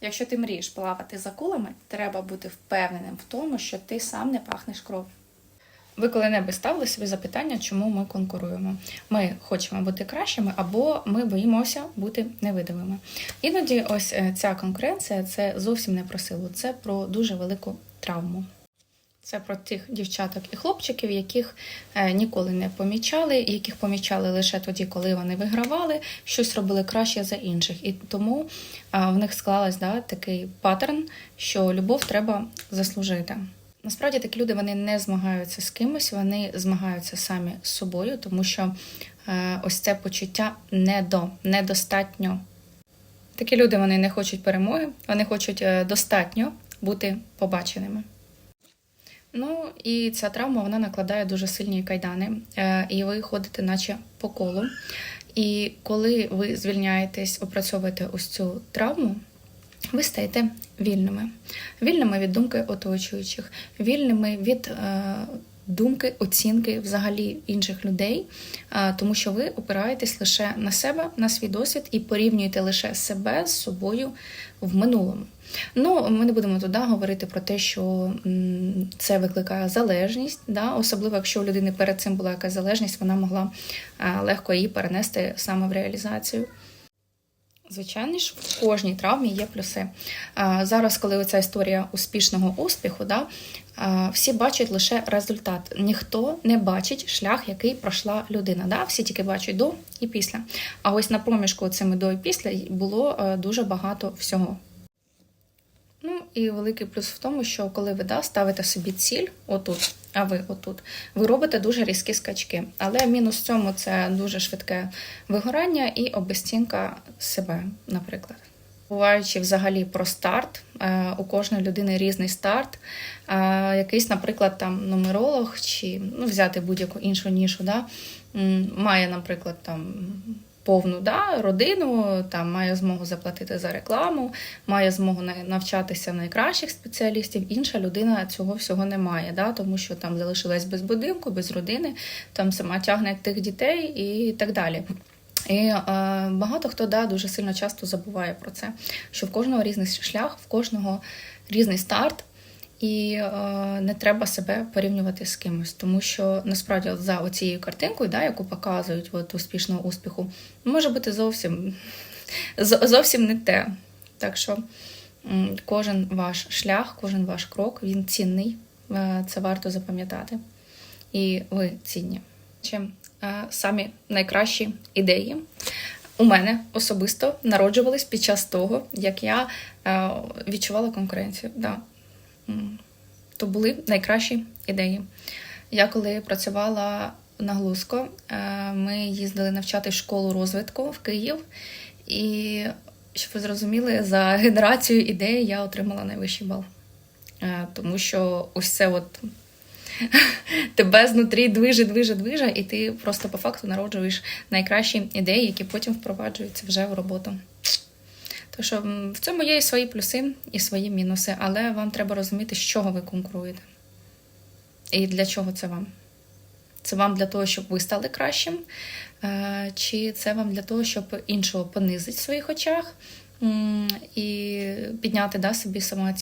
Якщо ти мрієш плавати за кулами, треба бути впевненим в тому, що ти сам не пахнеш кров'ю. Ви коли-небудь ставили собі запитання, чому ми конкуруємо? Ми хочемо бути кращими, або ми боїмося бути невидимими. Іноді ось е, ця конкуренція це зовсім не про силу, це про дуже велику травму. Це про тих дівчаток і хлопчиків, яких е, ніколи не помічали, яких помічали лише тоді, коли вони вигравали, щось робили краще за інших. І тому е, в них склалась да, такий паттерн, що любов треба заслужити. Насправді такі люди вони не змагаються з кимось, вони змагаються самі з собою, тому що е, ось це почуття недо, недостатньо. Такі люди вони не хочуть перемоги, вони хочуть достатньо бути побаченими. Ну і ця травма вона накладає дуже сильні кайдани, е, і ви ходите, наче по колу. І коли ви звільняєтесь, опрацьовуєте ось цю травму, ви стаєте вільними. Вільними від думки оточуючих, вільними від е, думки, оцінки взагалі інших людей, тому що ви опираєтесь лише на себе, на свій досвід і порівнюєте лише себе з собою в минулому. Ну, ми не будемо туди говорити про те, що це викликає залежність, да? особливо якщо у людини перед цим була якась залежність, вона могла легко її перенести саме в реалізацію. Звичайно ж, в кожній травмі є плюси. Зараз, коли ця історія успішного успіху, да, всі бачать лише результат. Ніхто не бачить шлях, який пройшла людина. Да? Всі тільки бачать до і після. А ось на проміжку цими до і після було е, дуже багато всього. Ну і великий плюс в тому, що коли ви да, ставите собі ціль отут, а ви отут, ви робите дуже різкі скачки. Але мінус цьому це дуже швидке вигорання і обезцінка себе, наприклад. Буваючи взагалі про старт, е, у кожної людини різний старт. Е, Якийсь, наприклад, там нумеролог чи ну, взяти будь-яку іншу нішу, да, має, наприклад, там повну да, родину, там має змогу заплатити за рекламу, має змогу навчатися найкращих спеціалістів. Інша людина цього всього не має, да, тому що там залишилась без будинку, без родини, там сама тягне тих дітей і так далі. І е, багато хто да, дуже сильно часто забуває про це, що в кожного різний шлях, в кожного різний старт, і е, не треба себе порівнювати з кимось, тому що насправді за оцією картинкою, да, яку показують от, успішного успіху, може бути зовсім, зовсім не те. Так що кожен ваш шлях, кожен ваш крок, він цінний. Е, Це варто запам'ятати. І ви цінні. Чим е, самі найкращі ідеї у мене особисто народжувались під час того, як я е, відчувала конкуренцію. Да. То були найкращі ідеї. Я коли працювала на Глузко, е, ми їздили навчати школу розвитку в Київ, і щоб ви зрозуміли, за генерацію ідей я отримала найвищий бал. Е, Тому що ось це от тебе знутрі движе, движе, движе, і ти просто по факту народжуєш найкращі ідеї, які потім впроваджуються вже в роботу. Що в цьому є і свої плюси, і свої мінуси, але вам треба розуміти, з чого ви конкуруєте. І для чого це вам? Це вам для того, щоб ви стали кращим, Е, чи це вам для того, щоб іншого понизити в своїх очах і підняти да, собі самооцінку?